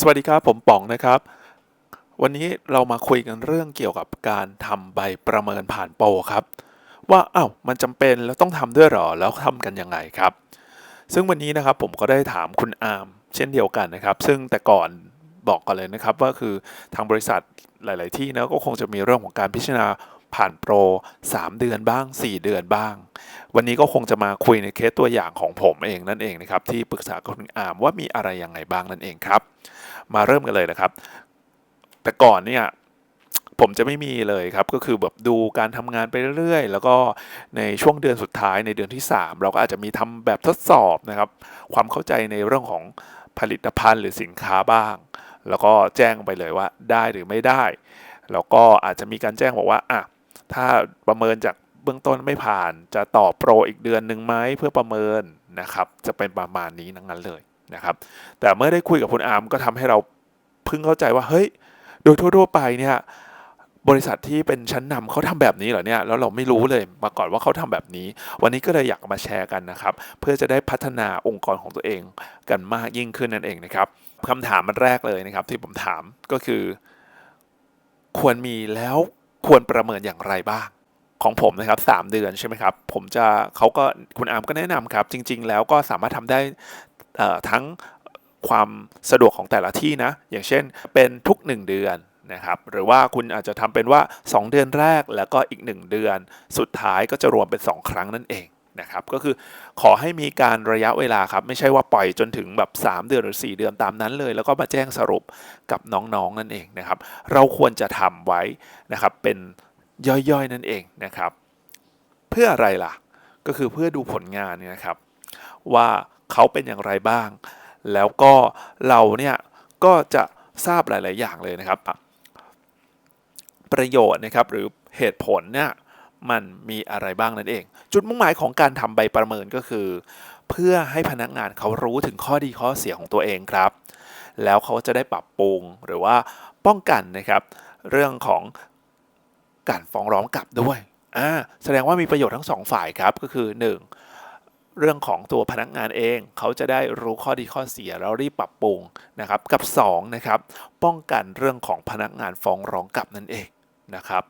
สวัสดีครับ ผมป๋องนะครับ วันนี้เรามาคุยกันเรื่องเกี่ยวกับการทำใบประเมินผ่านโปรครับ ว่าอ้าวมันจำเป็นแล้วต้องทำด้วยหรอแล้วทำกันยังไงครับ ซึ่งวันนี้นะครับผมก็ได้ถามคุณอาร์มเช่นเดียวกันนะครับ ซึ่งแต่ก่อนบอกก่อนเลยนะครับว่าคือทางบริษัทหลาย ๆ ที่นะก็คงจะมีเรื่องของการพิจารณา ผ่านโปร 3 เดือนบ้าง 4 เดือนบ้าง วันนี้ก็คงจะมาคุยในเคสตัวอย่างของผมเองนั่นเองนะครับที่ปรึกษากับคุณอามว่ามีอะไรยังไงบ้างนั่นเองครับ มาเริ่มกันเลยนะครับ แต่ก่อนเนี่ยผมจะไม่มีเลยครับก็คือแบบดูการทำงานไปเรื่อยๆ แล้วก็ในช่วงเดือนสุดท้ายในเดือนที่ 3 เราก็อาจจะมีทำแบบทดสอบนะครับ ความเข้าใจในเรื่องของผลิตภัณฑ์หรือสินค้าบ้าง แล้วก็แจ้งไปเลยว่าได้หรือไม่ได้ แล้วก็อาจจะมีการแจ้งบอกว่าอะ ถ้าประเมินจากเบื้องต้นไม่ผ่านจะต่อโปรอีกเดือนหนึ่งไหมเพื่อประเมินนะครับจะเป็นประมาณนี้ทั้งนั้นเลยนะครับ แต่เมื่อได้คุยกับคุณอาร์มก็ทำให้เราเพิ่งเข้าใจว่าเฮ้ยโดยทั่ว ๆ ไปเนี่ยบริษัทที่เป็นชั้นนำเขาทำแบบนี้เหรอเนี่ยแล้วเราไม่รู้เลยมาก่อนว่าเขาทำแบบนี้ วันนี้ก็เลยอยากมาแชร์กันนะครับ เพื่อจะได้พัฒนาองค์กรของตัวเองกันมากยิ่งขึ้นนั่นเองนะครับคำถามมันแรกเลยนะครับ ที่ผมถามก็คือ ควรมีแล้ว ควรประเมินอย่างไรบ้าง ของผมนะครับสามเดือนใช่ไหมครับ ผมจะเขาก็คุณอาร์มก็แนะนำครับ จริง ๆ แล้วก็สามารถทำได้ทั้งความสะดวกของแต่ละที่นะ อย่างเช่นเป็นทุก 1 เดือนนะครับหรือว่าคุณอาจจะทำเป็นว่า 2 เดือนแรกแล้วก็อีก 1 เดือน สุดท้ายก็จะรวมเป็น 2 ครั้งนั่นเอง นะครับก็คือขอให้มีการระยะเวลาครับ ไม่ใช่ว่าปล่อยจนถึงแบบ 3 เดือนหรือ 4 เดือนตามนั้นเลย แล้วก็มาแจ้งสรุปกับน้องๆนั่นเองนะครับ เราควรจะทำไว้นะครับเป็นย่อยๆนั่นเองนะครับ เพื่ออะไรล่ะ ก็คือเพื่อดูผลงานนี่นะครับ ว่าเขาเป็นอย่างไรบ้าง แล้วก็เราเนี่ยก็จะทราบหลาย ๆ อย่างเลยนะครับ ประโยชน์นะครับหรือเหตุผลเนี่ย มันมีอะไรบ้างนั่นเอง จุดมุ่งหมายของการทำใบประเมินก็คือ เพื่อให้พนักงานเขารู้ถึงข้อดีข้อเสียของตัวเองครับ แล้วเขาจะได้ปรับปรุงหรือว่าป้องกันนะครับ เรื่องของการฟ้องร้องกลับด้วยอ่าแสดงว่ามีประโยชน์ทั้งสองฝ่ายครับก็คือ 1. เรื่องของตัวพนักงานเอง เขาจะได้รู้ข้อดีข้อเสียแล้วรีบปรับปรุงนะครับ กับ2นะครับป้องกันเรื่องของพนักงานฟ้องร้องกลับนั่นเองนะครับ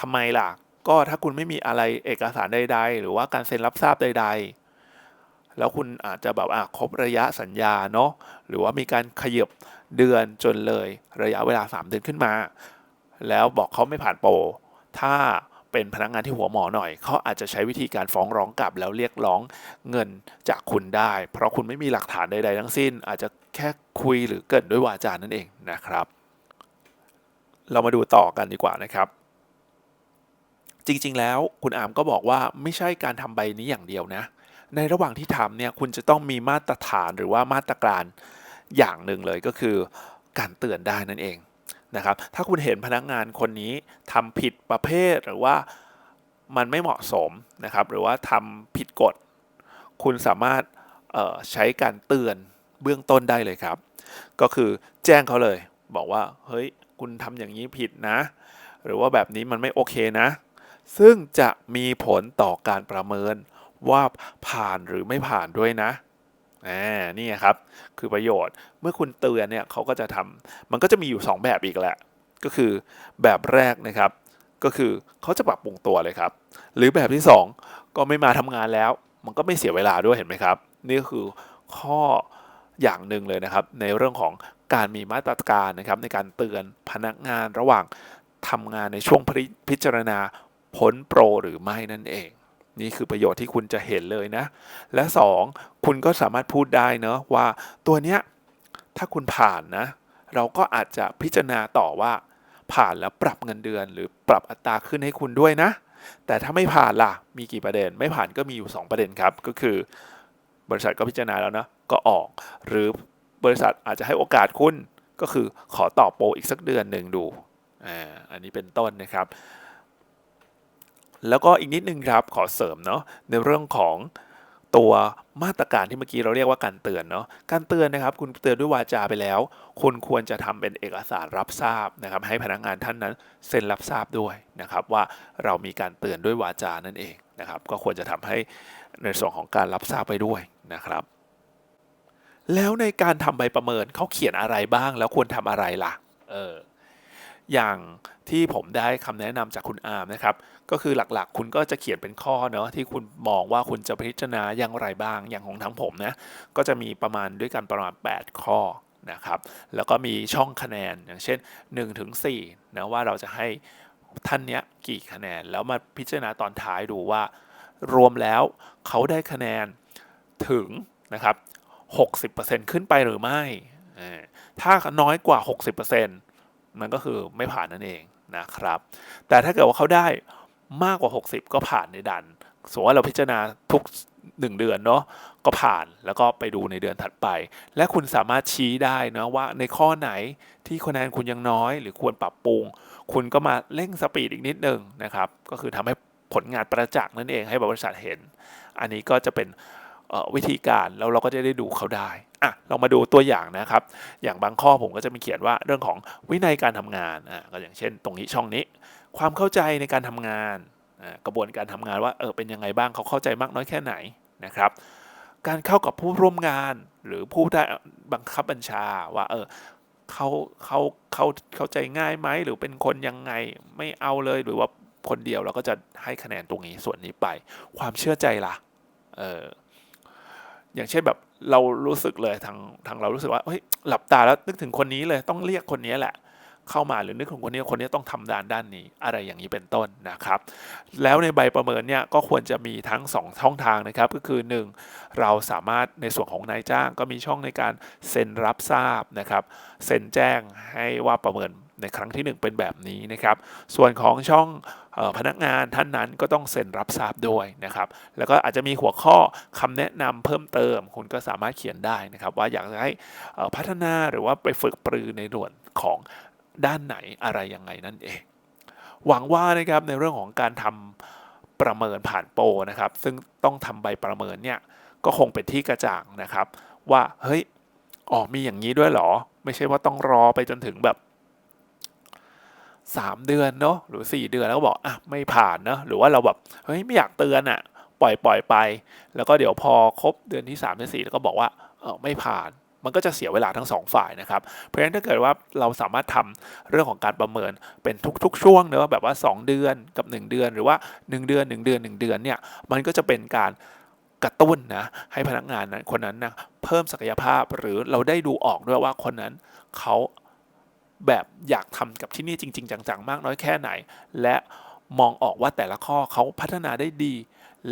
ทำไมล่ะ ก็ถ้าคุณไม่มีอะไรเอกสารใด ๆ หรือว่าการเซ็นรับทราบใด ๆ แล้วคุณอาจจะแบบอะครบระยะสัญญาเนาะหรือว่ามีการขยบเดือนจนเลยระยะเวลา 3 เดือนขึ้นมา แล้วบอกเขาไม่ผ่านโปรถ้าเป็นพนักงานที่หัวหมอหน่อย เขาอาจจะใช้วิธีการฟ้องร้องกลับแล้วเรียกร้องเงินจากคุณได้ เพราะคุณไม่มีหลักฐานใด ๆ ทั้งสิ้น อาจจะแค่คุยหรือเกรินด้วยวาจานั่นเองนะครับ เรามาดูต่อกันดีกว่านะครับ จริงๆ แล้วคุณอามก็บอกว่าไม่ใช่การทำใบนี้อย่างเดียวนะ ในระหว่างที่ทำเนี่ยคุณจะต้องมีมาตรฐานหรือว่ามาตรการอย่างหนึ่งเลยก็คือการเตือนได้นั่นเองนะครับถ้าคุณเห็นพนักงานคนนี้ทำผิดประเภทหรือว่ามันไม่เหมาะสมนะครับ หรือว่าทำผิดกฎ คุณสามารถใช้การเตือนเบื้องต้นได้เลยครับ ก็คือแจ้งเขาเลย บอกว่าเฮ้ยคุณทำอย่างนี้ผิดนะ หรือว่าแบบนี้มันไม่โอเคนะ ซึ่งจะมีผลต่อการประเมินว่าผ่านหรือไม่ผ่านด้วยนะอ่านี่ครับคือประโยชน์เมื่อคุณเตือนเนี่ยเขาก็จะทำมันก็จะมีอยู่ 2 แบบอีกแหละ ก็คือแบบแรกนะครับ ก็คือเขาจะปรับปรุงตัวเลยครับ หรือแบบที่ 2 ก็ไม่มาทำงานแล้ว มันก็ไม่เสียเวลาด้วยเห็นไหมครับ นี่ก็คือข้ออย่างหนึ่งเลยนะครับ ในเรื่องของการมีมาตรการนะครับในการเตือนพนักงานระหว่างทำงานในช่วงพิพิจารณา พ้นโปรหรือไม่นั่นเอง นี่คือประโยชน์ที่คุณจะเห็นเลยนะ และ 2 คุณก็สามารถพูดได้เนอะว่าตัวเนี้ยถ้าคุณผ่านนะ เราก็อาจจะพิจารณาต่อว่า ผ่านแล้วปรับเงินเดือน หรือปรับอัตราขึ้นให้คุณด้วยนะ แต่ถ้าไม่ผ่านล่ะมีกี่ประเด็น ไม่ผ่านก็มีอยู่ 2 ประเด็นครับ ก็คือบริษัทก็พิจารณาแล้วนะก็ออก หรือบริษัทอาจจะให้โอกาสคุณก็คือขอต่อโปรอีกสักเดือนหนึ่งดูอ่าอันนี้เป็นต้นนะครับ แล้วก็อีกนิดนึงครับขอเสริมเนาะในเรื่องของตัวมาตรการที่เมื่อกี้เราเรียกว่าการเตือนเนาะการเตือนนะครับ คุณเตือนด้วยวาจาไปแล้ว คุณควรจะทำเป็นเอกสารรับทราบนะครับ ให้พนักงานท่านนั้นเซ็นรับทราบด้วยนะครับ ว่าเรามีการเตือนด้วยวาจานั่นเองนะครับ ก็ควรจะทำให้ในส่วนของการรับทราบไปด้วยนะครับ แล้วในการทำใบประเมินเขาเขียนอะไรบ้างแล้วควรทำอะไรล่ะ เออ อย่างที่ผมได้คำแนะนำจากคุณอาร์มนะครับ ก็คือหลักๆ คุณก็จะเขียนเป็นข้อเนาะที่คุณมองว่าคุณจะพิจารณาอย่างไรบ้างอย่างของทั้งผมนะก็จะมีประมาณด้วยกันประมาณ 8 ข้อนะครับ แล้วก็มีช่องคะแนนอย่างเช่น1ถึง4นะว่าเราจะให้ท่านเนี้ยกี่คะแนนแล้วมาพิจารณาตอนท้ายดูว่า รวมแล้วเขาได้คะแนนถึงนะครับ 60%ขึ้นไปหรือไม่ ถ้าน้อยกว่า 60% มันก็คือไม่ผ่านนั่นเองนะครับ แต่ถ้าเกิดว่าเขาได้มากกว่า 60 ก็ผ่านในดันสมมติว่าเราพิจารณาทุก 1 เดือนเนาะก็ผ่านแล้วก็ไปดูในเดือนถัดไป และคุณสามารถชี้ได้นะว่าในข้อไหนที่คะแนนคุณยังน้อย หรือควรปรับปรุง คุณก็มาเร่งสปีดอีกนิดนึงนะครับ ก็คือทำให้ผลงานประจักษ์นั่นเองให้บริษัทเห็น อันนี้ก็จะเป็น วิธีการแล้วเราก็จะได้ดูเขาได้อะเรามาดูตัวอย่างนะครับ อย่างบางข้อผมก็จะมีเขียนว่าเรื่องของวินัยการทำงานอะก็อย่างเช่น ตรงนี้ช่องนี้ ความเข้าใจในการทำงานอะกระบวนการทำงานว่าเออเป็นยังไงบ้างเขาเข้าใจมากน้อยแค่ไหนนะครับ การเข้ากับผู้ร่วมงานหรือผู้ได้บังคับบัญชาว่าเออเขาเขาเขาเข้าใจง่ายไหมหรือเป็นคนยังไงไม่เอาเลยหรือว่าคนเดียวเราก็จะให้คะแนนตรงนี้ส่วนนี้ไป ความเชื่อใจล่ะเออ อย่างเช่นแบบเรารู้สึกเลยทางทางเรารู้สึกว่าเฮ้ยหลับตาแล้วนึกถึงคนนี้เลยต้องเรียกคนนี้แหละ เข้ามาหรือนึกถึงคนนี้คนนี้ต้องทำด้านด้านนี้ อะไรอย่างนี้เป็นต้นนะครับ แล้วในใบประเมินเนี่ยก็ควรจะมีทั้ง 2 ช่องทางนะครับก็คือ 1 เราสามารถในส่วนของนายจ้าง ก็มีช่องในการเซ็นรับทราบนะครับเซ็นแจ้งให้ว่าประเมิน ในครั้งที่ 1 เป็นแบบนี้นะครับ ส่วนของช่องออพนักงานท่านนั้นก็ต้องเซ็นรับทราบด้วยนะครับ แล้วก็อาจจะมีหัวข้อคำแนะนำเพิ่มเติม คุณก็สามารถเขียนได้นะครับ ว่าอยากให้พัฒนาหรือว่าไปฝึกปรือในส่วนของด้านไหนอะไรยังไงนั่นเอง หวังว่านะครับในเรื่องของการทำประเมินผ่านโปรนะครับ ซึ่งต้องทำใบประเมินเนี่ยก็คงเป็นที่กระจ่างนะครับ ว่าเฮ้ยอ๋อมีอย่างนี้ด้วยเหรอ ไม่ใช่ว่าต้องรอไปจนถึงแบบ 3 เดือนเนาะหรือ 4 เดือนแล้วก็บอกอะไม่ผ่านเนาะหรือว่าเราแบบเฮ้ยไม่อยากเตือนอะปล่อยปล่อยไป แล้วก็เดี๋ยวพอครบเดือนที่3เดือน4แล้วก็บอกว่าเออไม่ผ่านมันก็จะเสียเวลาทั้งสองฝ่ายนะครับ เพราะฉะนั้นถ้าเกิดว่าเราสามารถทำเรื่องของการประเมินเป็นทุกๆ ช่วงเนอะแบบว่า 2 เดือนกับ 1 เดือน หรือว่า 1 เดือน 1 เดือน 1 เดือนเนี่ยมันก็จะเป็นการกระตุ้นนะให้พนักงานนั้นคนนั้นนะเพิ่มศักยภาพหรือเราได้ดูออกด้วยว่าคนนั้นเขา แบบอยากทำกับที่นี่จริง ๆ จังๆ มากน้อยแค่ไหน และมองออกว่าแต่ละข้อเขาพัฒนาได้ดี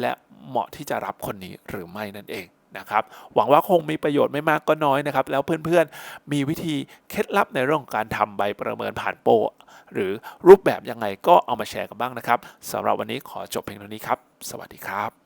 และเหมาะที่จะรับคนนี้หรือไม่นั่นเองนะครับหวังว่าคงมีประโยชน์ไม่มากก็น้อยนะครับ แล้วเพื่อนๆ มีวิธีเคล็ดลับในเรื่องของการทำใบประเมินผ่านโปรหรือรูปแบบยังไงก็เอามาแชร์กันบ้างนะครับสำหรับวันนี้ขอจบเพียงเท่านี้ครับ สวัสดีครับ